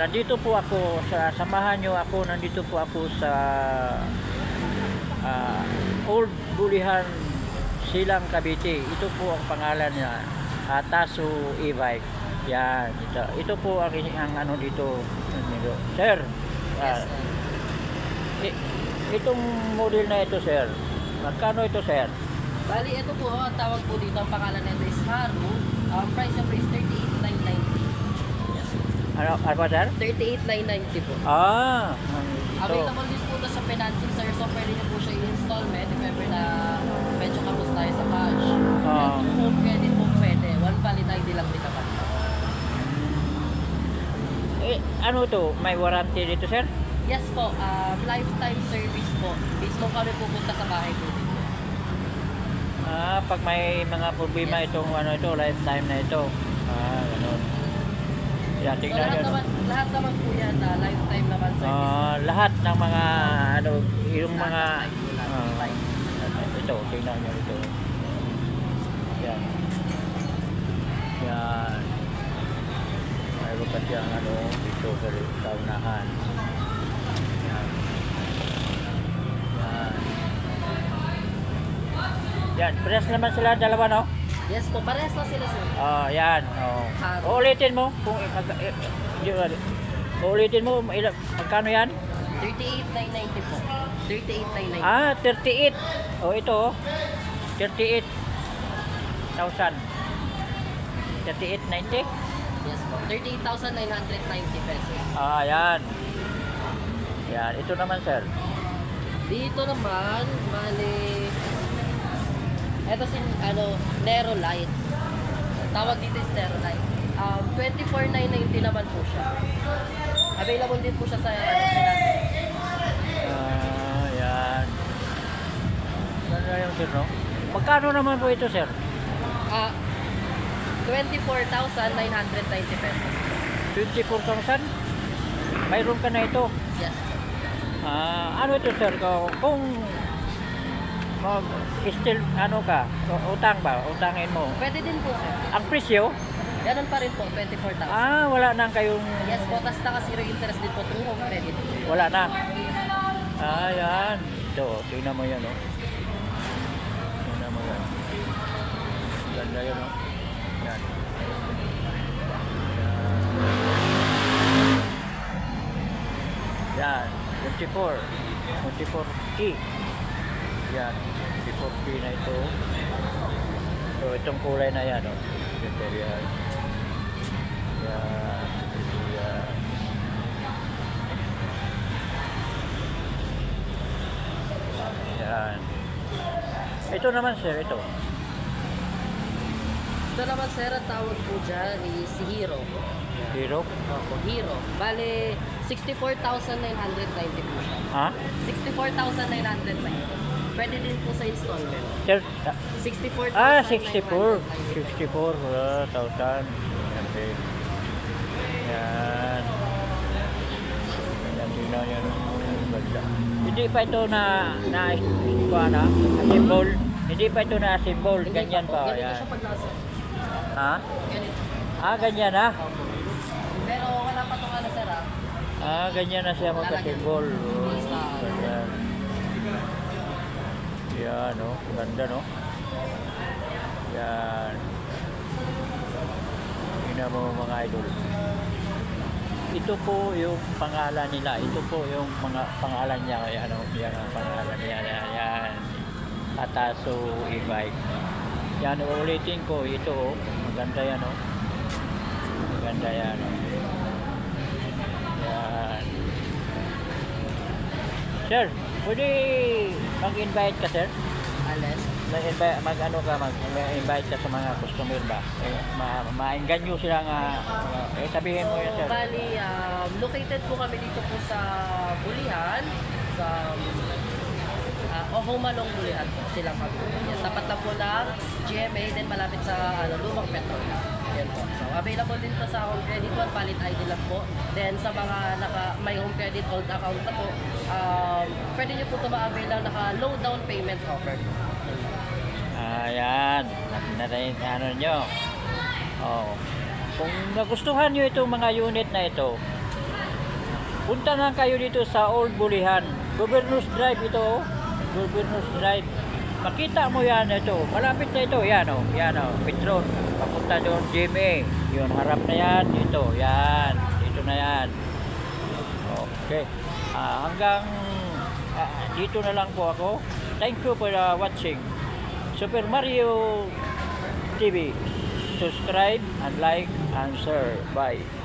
ah, nandito po ako sa samahan nyo ako, nandito po ako sa ah, Old Bulihan Silang Cavite. Ito po ang pangalan niya, uh, Taso e-bike. Yan, ito, ito po ang, ang ano dito. Sir, ah, i- itong model na ito, sir. Magkano ito, sir? Bali, ito po, ang tawag po dito, ang pangalan nito is Haru. Ang price niya po is 38,990. Yes. Ano, ano ba, sir? 38,990 po. Ah, ito. Available din po ito sa financing, sir. So, pwede niyo po siya i-installment if ever na medyo kapos tayo sa cash. Ah. And home credit po pwede. One valid ID lang din naman. Eh, ano to? May warranty dito, sir? Yes po, um, lifetime service po. Mismo kami pupunta sa bahay po dito. Ah, pag may mga problema itong ano ito, lifetime na ito. Ah, ganun. Yan, So, tingnan lahat naman, lahat naman po yan na lifetime naman service. Ah, lahat ng mga ano, yung mga ah, ito, tingnan nyo ito. Yan. Yan. Mayroon pa siyang ano, dito sa kaunahan. Yan. Yan. Yan, press naman sila dalawa, no? Yes po, parehas na sila sir. Ah, yan. Oh. Haro. Uulitin mo kung mag, eh, Uulitin mo ilan magkano yan? 38,990 po. 38,990. Ah, 38. Oh, ito oh. 38,000. 3890? Yes po. 38,990 pesos. Ah, yan. Yan, ito naman sir. Dito naman, bali... Ito si, ano, Nero Light. Tawag dito is Nero Light. Um, 24,990 naman po siya. Available din po siya sa ano. Ah, yan. Ganda yung sir, no? Magkano naman po ito, sir? Ah, 24,990 pesos. 24,000? Mayroon ka na ito. Yes. Ah, ano ito, sir? Kung mag still ano ka, utang ba? Utangin mo. Pwede din po, sir. Ang presyo, Ganun pa rin po, 24,000. ah, wala nang kayong Yes po, tas naka zero interest din po through home credit. Wala na. Ah, yan. Ito, tingnan mo yan, oh. Tingnan mo yan. Ganda yun, oh. Yan. Yan. 24. 24 key. Yan. 24 key na ito. So, itong kulay na yan, oh. Ito, yan. Yan. Yan. Yan. Ito naman sir, ito. Ito naman, sir, ang tawag po dyan is si Hero. Hero. Opo, Hero. Bale, 64,990 po siya. Ha? 64,990. Pwede din po sa installment. Sir, ah, 64,990. ah, 64. 64, ah, 1,000. Yan. Yan. Yan, tingnan yan. Hindi pa ito na, na, na, na, symbol. Hindi pa ito na symbol. Ganyan pa. Yan. Ha? Ah, ganyan na. Opo. Pero wala pa itong ano, sir, ah. Ah, ganyan na siya magka-symbol. Oh, ganyan. Yan, no? Ganda, no? Yan. Tingnan mo mga idol. Ito po yung pangalan nila. Ito po yung mga pangalan niya. Yan, no? Yan ang pangalan niya. Yan, yan. Ataso e-bike. Yan, ulitin ko. Ito, oh. Maganda yan, no? Maganda yan, no? Yan. Sir, pwede mag-invite ka, sir? Alen. Mag-invite, mag ano ka, mag-invite ka sa mga customer ba? Eh, ma maengganyo sila nga, eh, sabihin mo yan, sir. Bali, um, located po kami dito po sa Bulihan, sa Ohumalong Bulihan po, silang. Yan, tapat lang po ng GMA, then malapit sa ano, Lumang Petrol. Yan po. So, available din po sa home credit one, valid ID lang po. Then, sa mga naka, may home credit old account na po, um, pwede nyo po ito ma-avail ng naka low down payment offer. Ayan, na rin, ano nyo. Oh. Kung nagustuhan nyo itong mga unit na ito, Punta na kayo dito sa Old Bulihan. Governors Drive ito. Oh. Governors Drive. Makita mo yan ito. Malapit na ito. Yan o. Yan o. Petron. Papunta doon GMA. Yun. Harap na yan. Dito. Yan. Dito na yan. Okay. Ah, hanggang ah, dito na lang po ako. Thank you for uh, watching. Super Mario TV. Subscribe and like and share. Bye.